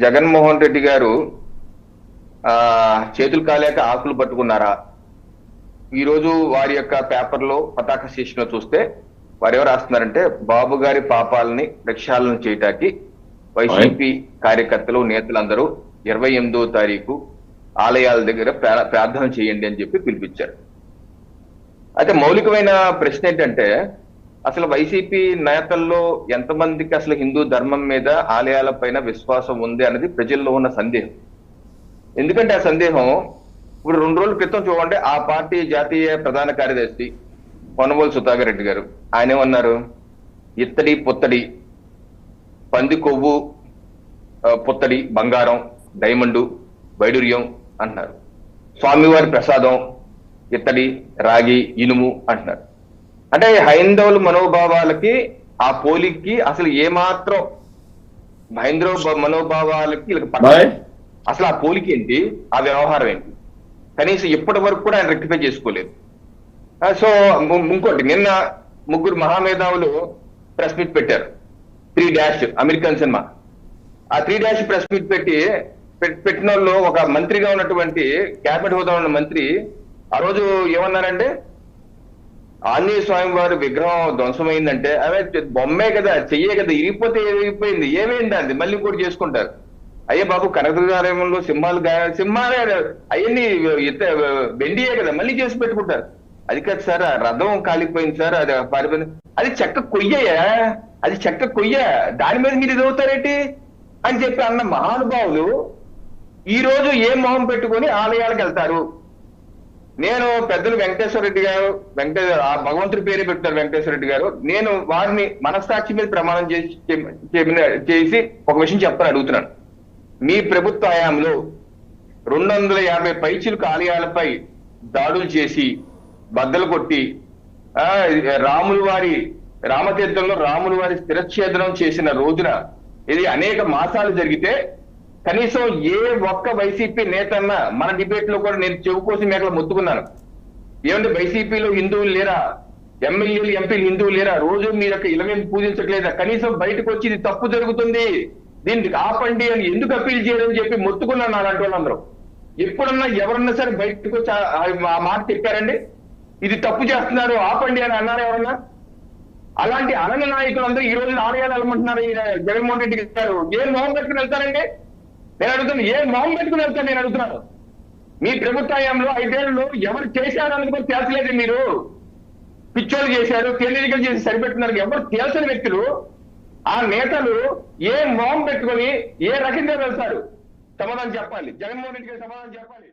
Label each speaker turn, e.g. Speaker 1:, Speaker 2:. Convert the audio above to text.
Speaker 1: జగన్మోహన్ రెడ్డి గారు ఆ చేతులు కాలేక ఆకులు పట్టుకున్నారా? ఈ రోజు వారి యొక్క పేపర్లో పతాక శీర్షికను చూస్తే వారు ఎవరు రాస్తున్నారంటే బాబు గారి పాపాలని ప్రక్షాళన చేయటానికి వైసీపీ కార్యకర్తలు నేతలందరూ ఇరవై ఎనిమిదో తారీఖు ఆలయాల దగ్గర ప్రార్థన చేయండి అని చెప్పి పిలిపించారు. అయితే మౌలికమైన ప్రశ్న ఏంటంటే అసలు వైసీపీ నేతల్లో ఎంతమందికి అసలు హిందూ ధర్మం మీద ఆలయాల పైన విశ్వాసం ఉంది అన్నది ప్రజల్లో ఉన్న సందేహం. ఎందుకంటే ఆ సందేహం ఇప్పుడు రెండు రోజుల క్రితం చూడండి ఆ పార్టీ జాతీయ ప్రధాన కార్యదర్శి పొన్నబోలు సుధాకర్ రెడ్డి గారు. ఆయన ఏమన్నారు? ఇత్తడి పుత్తడి పంది కొవ్వు పుత్తడి బంగారం డైమండు వైడూర్యం అంటున్నారు. స్వామివారి ప్రసాదం ఇత్తడి రాగి ఇనుము అంటున్నారు. అంటే హైందవుల మనోభావాలకి ఆ పోలికి అసలు ఏమాత్రం హైందవ మనోభావాలకి అసలు ఆ పోలిక ఏంటి? ఆ వ్యవహారం ఏంటి? కనీసం ఇప్పటి వరకు కూడా ఆయన రెక్టిఫై చేసుకోలేదు. సో ఇంకోటి నిన్న ముగ్గురు మహామేధావులు ప్రెస్ మీట్ పెట్టారు. Three dash American cinema. ఆ త్రీ డాష్ ప్రెస్ మీట్ పెట్టి పెట్- పెట్టిన వాళ్ళు ఒక మంత్రిగా ఉన్నటువంటి క్యాబినెట్ హోదా ఉన్న మంత్రి ఆ రోజు ఏమన్నారంటే ఆంజనేయ స్వామి వారి విగ్రహం ధ్వంసమైందంటే అదే బొమ్మే కదా చెయ్యే కదా ఇరిగిపోతే ఇరిగిపోయింది. ఏమైంది అది? మళ్ళీ ఇంకోటి చేసుకుంటారు. అయ్యే బాబు కనకదుర్గాలయంలో సింహాలు సింహాలే అవన్నీ బెండియే కదా మళ్ళీ చేసి పెట్టుకుంటారు. అది కాదు సార్ ఆ రథం కాలిపోయింది సార్ అది పారిపోయింది. అది చెక్క కొయ్యయా అది చెక్క కొయ్య దాని మీద మీరు ఎదుగుతారేంటి అని చెప్పి అన్న మహానుభావులు ఈ రోజు ఏ మొహం పెట్టుకొని ఆలయాలకు వెళ్తారు? నేను పెద్దలు వెంకటేశ్వర రెడ్డి గారు వెంకటేశ్వర ఆ భగవంతుడి పేరే పెట్టారు వెంకటేశ్వర రెడ్డి గారు. నేను వారిని మనస్సాక్షి మీద ప్రమాణం చేసి చేసి ఒక విషయం చెప్పని అడుగుతున్నాను. మీ ప్రభుత్వ హయాంలో రెండు వందల యాభై పైచిలకు ఆలయాలపై దాడులు చేసి బద్దలు కొట్టి ఆ రాములు వారి రామతీర్థంలో రాములు వారి స్థిరఛేదనం చేసిన రోజున ఇది అనేక మాసాలు జరిగితే కనీసం ఏ ఒక్క వైసీపీ నేతన్నా మన డిబేట్లో కూడా నేను చెవు కోసం మేకలు మొత్తుకున్నాను. ఏమంటే వైసీపీలో హిందువులు లేరా? ఎమ్మెల్యేలు ఎంపీలు హిందువులు లేరా? రోజు మీ యొక్క ఇలవేం పూజించట్లేదా? కనీసం బయటకు వచ్చి ఇది తప్పు జరుగుతుంది. దీన్ని ఆపండి అని ఎందుకు అప్పీల్ చేయడం చెప్పి మొత్తుకున్నాను అలాంటి వాళ్ళందరూ. ఎప్పుడన్నా ఎవరన్నా సరే బయటకు వచ్చి ఆ- మాట చెప్పారండి? ఇది తప్పు చేస్తున్నారు ఆపండి అని అన్నారు ఎవరన్నా? అలాంటి అనన నాయకులు అందరూ ఈ రోజు ఆలయాలు వెళ్ళమంటున్నారు ఈయన జగన్మోహన్ రెడ్డి గారు? ఏం మొహం పెట్టుకుని వెళ్తారండి? నేను అడుగుతున్నాను ఏ మొహం పెట్టుకుని వెళ్తాను నేను అడుగుతున్నాను? మీ ప్రభుత్వంలో ఐదేళ్ళలో ఎవరు చేశారు అన్నది కూడా తేల్చలేదు మీరు. పిచ్చోలు చేశారు తెలియకలు చేసి సరిపెట్టున్నారు ఎవరు తేల్చని వ్యక్తులు ఆ నేతలు ఏ మాం పెట్టుకొని ఏ రకంగా వెళ్తారు? సమాధానం చెప్పాలి. జగన్మోహన్ రెడ్డి గారు సమాధానం చెప్పాలి.